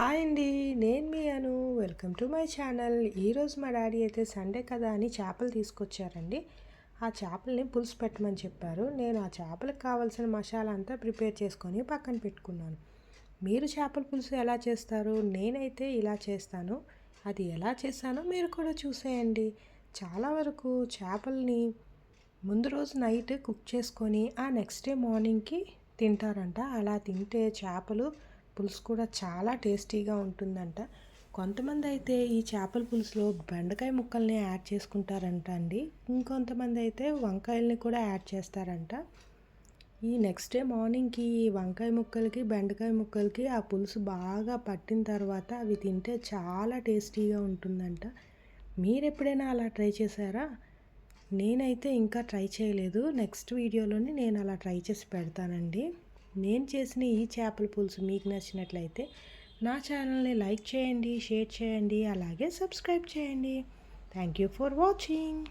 Hi అండి నేను మీ Anu. Welcome to my channel. ఈరోజు మా డాడీ అయితే సండే కదా అని చేపలు తీసుకొచ్చారండి. ఆ చేపల్ని పులుసు పెట్టమని చెప్పారు. నేను ఆ చేపలకు కావాల్సిన మసాలా అంతా ప్రిపేర్ చేసుకొని పక్కన పెట్టుకున్నాను. మీరు చేపల పులుసు ఎలా చేస్తారు? నేనైతే ఇలా చేస్తాను. అది ఎలా చేస్తానో మీరు కూడా చూసేయండి. చాలా వరకు చేపల్ని ముందు రోజు నైట్ కుక్ చేసుకొని ఆ నెక్స్ట్ డే మార్నింగ్కి తింటారంట. అలా తింటే చేపలు పులుసు కూడా చాలా టేస్టీగా ఉంటుందంట. కొంతమంది అయితే ఈ చేపల పులుసులో బెండకాయ ముక్కల్ని యాడ్ చేసుకుంటారంట అండి. ఇంకొంతమంది అయితే వంకాయల్ని కూడా యాడ్ చేస్తారంట. ఈ నెక్స్ట్ డే మార్నింగ్కి ఈ వంకాయ ముక్కలకి బెండకాయ ముక్కలకి ఆ పులుసు బాగా పట్టిన తర్వాత అవి తింటే చాలా టేస్టీగా ఉంటుందంట. మీరు ఎప్పుడైనా అలా ట్రై చేశారా? నేనైతే ఇంకా ట్రై చేయలేదు. నెక్స్ట్ వీడియోలోనే నేను అలా ట్రై చేసి పెడతానండి. నేను చేసిన ఈ చేపల పులుసు మీకు నచ్చినట్లయితే నా ఛానల్ని లైక్ చేయండి షేర్ చేయండి అలాగే సబ్స్క్రైబ్ చేయండి. Thank you for watching.